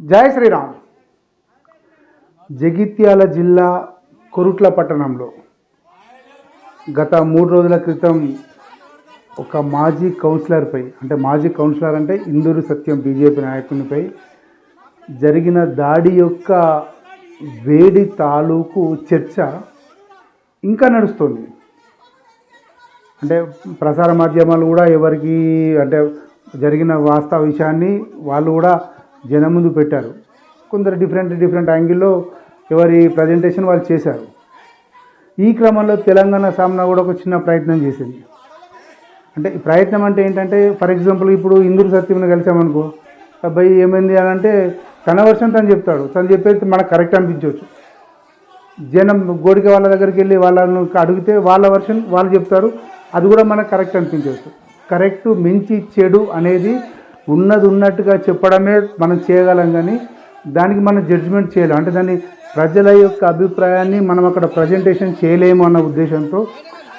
జై శ్రీరామ్. జగిత్యాల జిల్లా కొరుట్ల పట్టణంలో గత మూడు రోజుల క్రితం ఒక మాజీ కౌన్సిలర్పై అంటే మాజీ కౌన్సిలర్ అంటే ఇందూరు సత్యం బీజేపీ నాయకునిపై జరిగిన దాడి యొక్క వేడి తాలూకు చర్చ ఇంకా నడుస్తుంది. అంటే ప్రసార మాధ్యమాలు కూడా ఎవరికి అంటే జరిగిన వాస్తవ విషయాన్ని వాళ్ళు కూడా జనం ముందు పెట్టారు. కొందరు డిఫరెంట్ డిఫరెంట్ యాంగిల్లో ఎవరి ప్రజెంటేషన్ వాళ్ళు చేశారు. ఈ క్రమంలో తెలంగాణ సామ్నా కూడా ఒక చిన్న ప్రయత్నం చేసింది. అంటే ప్రయత్నం అంటే ఏంటంటే ఫర్ ఎగ్జాంపుల్ ఇప్పుడు ఇందూరు సత్యంని కలిసామనుకో అబ్బాయి ఏమైంది అని అంటే తన వర్షం తను చెప్తాడు. తను చెప్పేది మనకు కరెక్ట్ అనిపించవచ్చు. జనం గోడిక వాళ్ళ దగ్గరికి వెళ్ళి వాళ్ళను అడిగితే వాళ్ళ వర్షన్ వాళ్ళు చెప్తారు. అది కూడా మనకు కరెక్ట్ అనిపించవచ్చు. కరెక్ట్ మించి చెడు అనేది ఉన్నది ఉన్నట్టుగా చెప్పడమే మనం చేయగలం కానీ దానికి మనం జడ్జిమెంట్ చేయలేం. అంటే దాన్ని ప్రజల యొక్క అభిప్రాయాన్ని మనం అక్కడ ప్రజెంటేషన్ చేయలేము అన్న ఉద్దేశంతో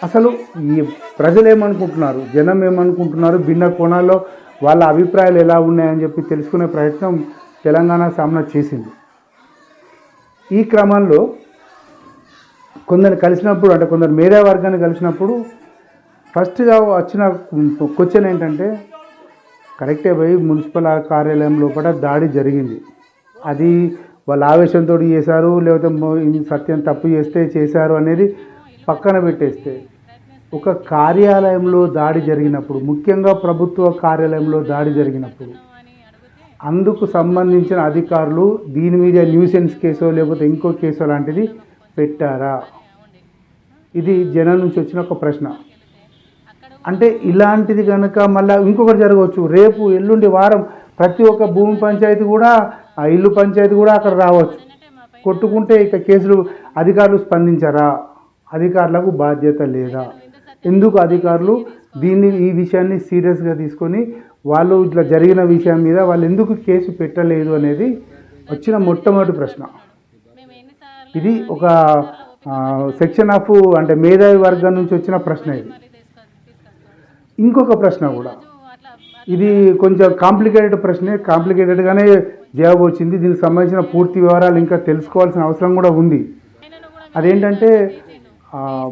అసలు ఈ ప్రజలు ఏమనుకుంటున్నారు జనం ఏమనుకుంటున్నారు భిన్న కోణాల్లో వాళ్ళ అభిప్రాయాలు ఎలా ఉన్నాయని చెప్పి తెలుసుకునే ప్రయత్నం తెలంగాణ సామ్నా చేసింది. ఈ క్రమంలో కొందరు కలిసినప్పుడు అంటే కొందరు మేధా వర్గాన్ని కలిసినప్పుడు ఫస్ట్గా వచ్చిన క్వశ్చన్ ఏంటంటే కరెక్టే పోయి మున్సిపల్ కార్యాలయం లోపల దాడి జరిగింది. అది వాళ్ళ ఆవేశంతో చేశారు లేకపోతే సత్యం తప్పు చేస్తే చేశారు అనేది పక్కన పెట్టేస్తే ఒక కార్యాలయంలో దాడి జరిగినప్పుడు ముఖ్యంగా ప్రభుత్వ కార్యాలయంలో దాడి జరిగినప్పుడు అందుకు సంబంధించిన అధికారులు దీని మీద న్యూసెన్స్ కేసో లేకపోతే ఇంకో కేసో లాంటిది పెట్టారా? ఇది జనం నుంచి వచ్చిన ఒక ప్రశ్న. అంటే ఇలాంటిది కనుక మళ్ళీ ఇంకొకటి జరగవచ్చు. రేపు ఎల్లుండి వారం ప్రతి ఒక్క భూమి పంచాయతీ కూడా ఆ ఇల్లు పంచాయతీ కూడా అక్కడ రావచ్చు. కొట్టుకుంటే ఇక కేసులు అధికారులు స్పందించరా? అధికారులకు బాధ్యత లేదా? ఎందుకు అధికారులు దీన్ని ఈ విషయాన్ని సీరియస్గా తీసుకొని వాళ్ళు ఇట్లా జరిగిన విషయం మీద వాళ్ళు ఎందుకు కేసు పెట్టలేదు అనేది వచ్చిన మొట్టమొదటి ప్రశ్న. ఇది ఒక సెక్షన్ ఆఫ్ అంటే మేధావి వర్గం నుంచి వచ్చిన ప్రశ్న ఇది. ఇంకొక ప్రశ్న కూడా. ఇది కొంచెం కాంప్లికేటెడ్ ప్రశ్నే. కాంప్లికేటెడ్గానే జవాబు వచ్చింది. దీనికి సంబంధించిన పూర్తి వివరాలు ఇంకా తెలుసుకోవాల్సిన అవసరం కూడా ఉంది. అదేంటంటే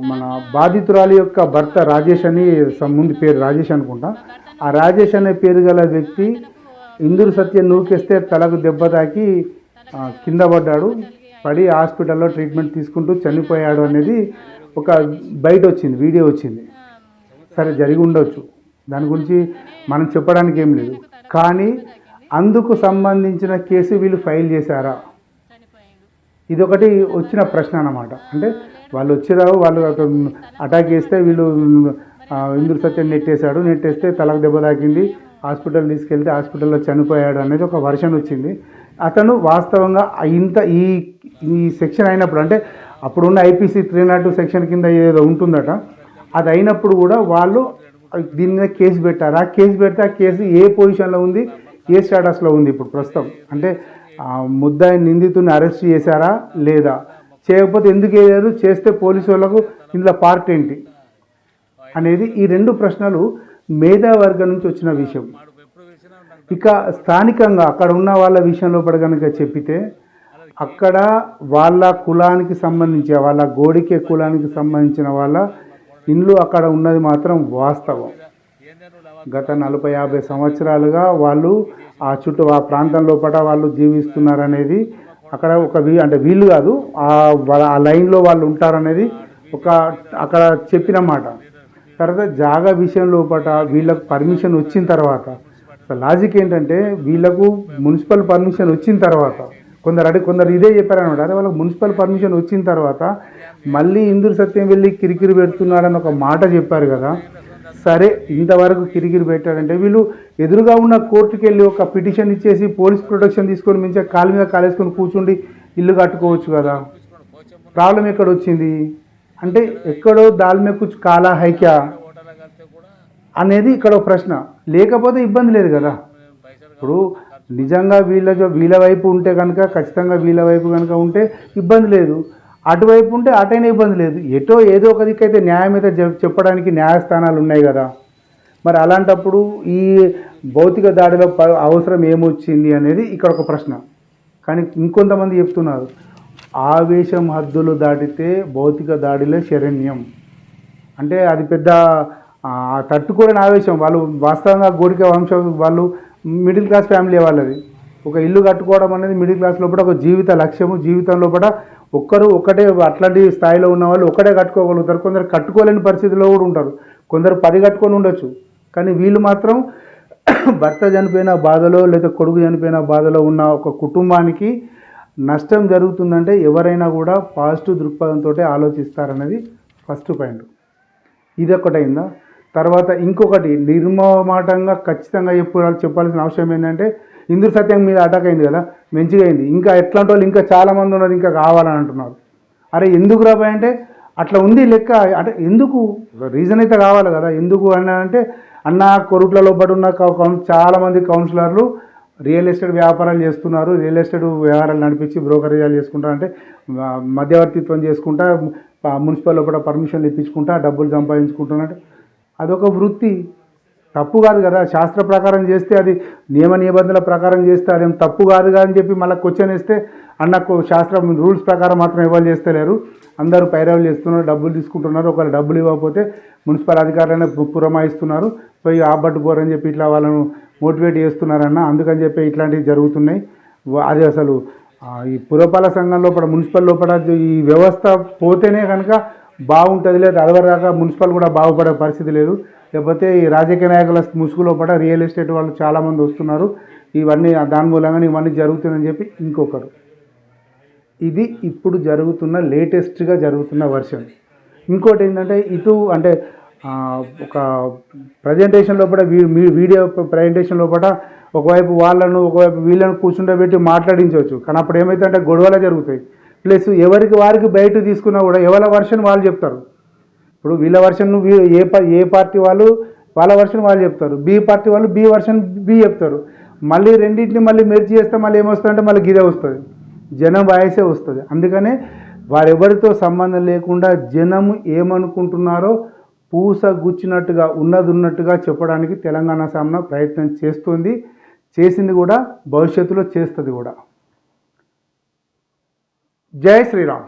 మన బాధితురాలి యొక్క భర్త రాజేష్ అని ముందు పేరు రాజేష్ అనుకుంటా. ఆ రాజేష్ అనే పేరు గల వ్యక్తి ఇందూరు సత్యం నూకేస్తే తలకు దెబ్బ తాకి కింద పడ్డాడు. పడి హాస్పిటల్లో ట్రీట్మెంట్ తీసుకుంటూ చనిపోయాడు అనేది ఒక బయట వచ్చింది వీడియో వచ్చింది. సరే జరిగి ఉండొచ్చు. దాని గురించి మనం చెప్పడానికి ఏం లేదు. కానీ అందుకు సంబంధించిన కేసు వీళ్ళు ఫైల్ చేశారా? ఇదొకటి వచ్చిన ప్రశ్న అన్నమాట. అంటే వాళ్ళు వచ్చిరావు వాళ్ళు అటాక్ చేస్తే వీళ్ళు ఆ, సత్యం నెట్టేశాడు. నెట్టేస్తే తలకు దెబ్బ తాకింది. హాస్పిటల్ తీసుకెళ్తే హాస్పిటల్లో చనిపోయాడు అనేది ఒక వర్షన్ వచ్చింది. అతను వాస్తవంగా ఇంత ఈ ఈ సెక్షన్ అయినప్పుడు అంటే అప్పుడున్న IPC three nought two section కింద ఏదో ఉంటుందట. అది అయినప్పుడు కూడా వాళ్ళు దీని మీద కేసు పెట్టారు. ఆ కేసు పెడితే ఆ కేసు ఏ పొజిషన్లో ఉంది? ఏ స్టేటస్లో ఉంది ఇప్పుడు ప్రస్తుతం? అంటే ఆ ముద్దాయి నిందితుని అరెస్ట్ చేశారా? లేదా? చేయకపోతే ఎందుకు వేయలేదు చేస్తే పోలీసు వాళ్ళకు ఇందులో పార్ట్ ఏంటి? అనేది ఈ రెండు ప్రశ్నలు మేధావర్గం నుంచి వచ్చిన విషయం. ఇక స్థానికంగా అక్కడ ఉన్న వాళ్ళ విషయంలో పడ కనుక చెప్పితే అక్కడ వాళ్ళ కులానికి సంబంధించి వాళ్ళ గోడికే కులానికి సంబంధించిన వాళ్ళ ఇండ్లు అక్కడ ఉన్నది మాత్రం వాస్తవం. గత నలభై యాభై సంవత్సరాలుగా వాళ్ళు ఆ చుట్టూ ఆ ప్రాంతం లోపల వాళ్ళు జీవిస్తున్నారనేది అక్కడ ఒక వీ అంటే వీళ్ళు కాదు. ఆ ఆ లైన్లో వాళ్ళు ఉంటారనేది ఒక అక్కడ చెప్పిన మాట. తర్వాత జాగా విషయం లోపల వీళ్ళకు పర్మిషన్ వచ్చిన తర్వాత లాజిక్ ఏంటంటే వీళ్ళకు మున్సిపల్ పర్మిషన్ వచ్చిన తర్వాత కొందరు అడిగి కొందరు ఇదే చెప్పారనమాట అదే వాళ్ళకి మున్సిపల్ పర్మిషన్ వచ్చిన తర్వాత మళ్ళీ ఇందూరు సత్యం వెళ్ళి కిరికిరి పెడుతున్నాడని ఒక మాట చెప్పారు కదా. సరే ఇంతవరకు కిరికిరి పెట్టాడంటే వీళ్ళు ఎదురుగా ఉన్న కోర్టుకి వెళ్ళి ఒక పిటిషన్ ఇచ్చేసి పోలీస్ ప్రొటెక్షన్ తీసుకొని మించే కాలు మీద కాలేసుకొని కూర్చుండి ఇల్లు కట్టుకోవచ్చు కదా. ప్రాబ్లం ఎక్కడ వచ్చింది? అంటే ఎక్కడో దాల్మే కుచ్ కాలా హైక్యా అనేది ఇక్కడ ఒక ప్రశ్న. లేకపోతే ఇబ్బంది లేదు కదా. ఇప్పుడు నిజంగా వీళ్ళ వీళ్ళ వైపు ఉంటే కనుక ఖచ్చితంగా వీళ్ళ వైపు కనుక ఉంటే ఇబ్బంది లేదు. అటువైపు ఉంటే అటైనా ఇబ్బంది లేదు. ఎటో ఏదో ఒక దిక్కైతే న్యాయం అయితే చెప్పడానికి న్యాయస్థానాలు ఉన్నాయి కదా. మరి అలాంటప్పుడు ఈ భౌతిక దాడిలో ప- అవసరం ఏమొచ్చింది అనేది ఇక్కడ ఒక ప్రశ్న. కానీ ఇంకొంతమంది చెప్తున్నారు. ఆవేశం హద్దులు దాటితే భౌతిక దాడిలే శరణ్యం. అంటే అది పెద్ద తట్టుకోలేని ఆవేశం. వాళ్ళు వాస్తవంగా గోడిక వంశం వాళ్ళు మిడిల్ క్లాస్ ఫ్యామిలీ వాళ్ళది. ఒక ఇల్లు కట్టుకోవడం అనేది మిడిల్ క్లాస్ లోపల ఒక జీవిత లక్ష్యము జీవితం లోపల ఒక్కరు ఒక్కటే అట్లాంటి స్థాయిలో ఉన్న వాళ్ళు ఒక్కటే కట్టుకోగలుగుతారు. కొందరు కట్టుకోలేని పరిస్థితిలో కూడా ఉంటారు. కొందరు పది కట్టుకొని ఉండొచ్చు. కానీ వీళ్ళు మాత్రం భర్త చనిపోయిన బాధలో లేదా కొడుకు చనిపోయిన బాధలో ఉన్న ఒక కుటుంబానికి నష్టం జరుగుతుందంటే ఎవరైనా కూడా పాజిటివ్ దృక్పథంతో ఆలోచిస్తారనేది ఫస్ట్ పాయింట్. ఇది ఒకటైందా తర్వాత ఇంకొకటి నిర్మమాటంగా ఖచ్చితంగా చెప్పాలి చెప్పాల్సిన అవసరం ఏంటంటే ఇందు సత్యం మీద అటాక్ అయింది కదా మంచిగా అయింది. ఇంకా ఎట్లాంటి వాళ్ళు ఇంకా చాలామంది ఉన్నారు ఇంకా కావాలని అంటున్నారు. అరే ఎందుకు రాబాయ్ అంటే అట్లా ఉంది లెక్క. అంటే ఎందుకు? రీజన్ అయితే కావాలి కదా. ఎందుకు అని అంటే అన్న కొరుట్లలో పడి ఉన్న కౌ- కౌన్- చాలామంది కౌన్సిలర్లు రియల్ ఎస్టేట్ వ్యాపారాలు చేస్తున్నారు. రియల్ ఎస్టేట్ వ్యవహారాలు నడిపించి బ్రోకరేజాలు చేసుకుంటారు అంటే మధ్యవర్తిత్వం చేసుకుంటా మున్సిపల్ కూడా పర్మిషన్లు ఇప్పించుకుంటా డబ్బులు సంపాదించుకుంటున్నట్టు. అదొక వృత్తి. తప్పు కాదు కదా. శాస్త్ర ప్రకారం చేస్తే అది నియమ నిబంధనల ప్రకారం చేస్తే అదేం తప్పు కాదు అని చెప్పి మళ్ళీ క్వశ్చన్ వేస్తే అన్నకు శాస్త్రం రూల్స్ ప్రకారం మాత్రం ఎవరు చేస్తలేరు. అందరూ పైరవులు చేస్తున్నారు డబ్బులు తీసుకుంటున్నారు. ఒకవేళ డబ్బులు ఇవ్వకపోతే మున్సిపల్ అధికారులనే పురమాయిస్తున్నారు. పోయి ఆబట్టు పోరని చెప్పి ఇట్లా వాళ్ళను మోటివేట్ చేస్తున్నారన్న. అందుకని చెప్పి ఇట్లాంటివి జరుగుతున్నాయి. అది అసలు ఈ పురపాలక సంఘం లోపల మున్సిపల్ లోపల ఈ వ్యవస్థ పోతేనే కనుక బాగుంటుంది లేదు అదవరదాకా మున్సిపల్ కూడా బాగుపడే పరిస్థితి లేదు. లేకపోతే ఈ రాజకీయ నాయకుల ముసుగులో పడ రియల్ ఎస్టేట్ వాళ్ళు చాలామంది వస్తున్నారు. ఇవన్నీ దాని మూలంగా ఇవన్నీ జరుగుతుందని చెప్పి ఇంకొకరు. ఇది ఇప్పుడు జరుగుతున్న లేటెస్ట్గా జరుగుతున్న వర్షన్. ఇంకోటి ఏంటంటే ఇటు అంటే ఒక ప్రజెంటేషన్ లోపల వీ- వీడియో ప్రజెంటేషన్ లోపల ఒకవైపు వాళ్ళను ఒకవైపు వీళ్ళను కూర్చుండబెట్టి మాట్లాడించవచ్చు. కానీ అప్పుడు ఏమైతే అంటే గొడవలే జరుగుతాయి. ప్లస్ ఎవరికి వారికి బయట తీసుకున్నా కూడా ఎవరి వర్షన్ వాళ్ళు చెప్తారు. ఇప్పుడు వీళ్ళ వర్షన్ ఏ ఏ పార్టీ వాళ్ళు వాళ్ళ వర్షన్ వాళ్ళు చెప్తారు. బి పార్టీ వాళ్ళు బి వర్షన్ బి చెప్తారు. మళ్ళీ రెండింటిని మళ్ళీ మెర్చి చేస్తే మళ్ళీ ఏమొస్తుందంటే మళ్ళీ గిదే వస్తుంది. జనం వాయిసే వస్తుంది. అందుకనే వారెవరితో సంబంధం లేకుండా జనం ఏమనుకుంటున్నారో పూస గుచ్చినట్టుగా ఉన్నది ఉన్నట్టుగా చెప్పడానికి తెలంగాణ సామ్న ప్రయత్నం చేస్తుంది. చేసింది కూడా భవిష్యత్తులో చేస్తుంది కూడా. జై శ్రీరామ్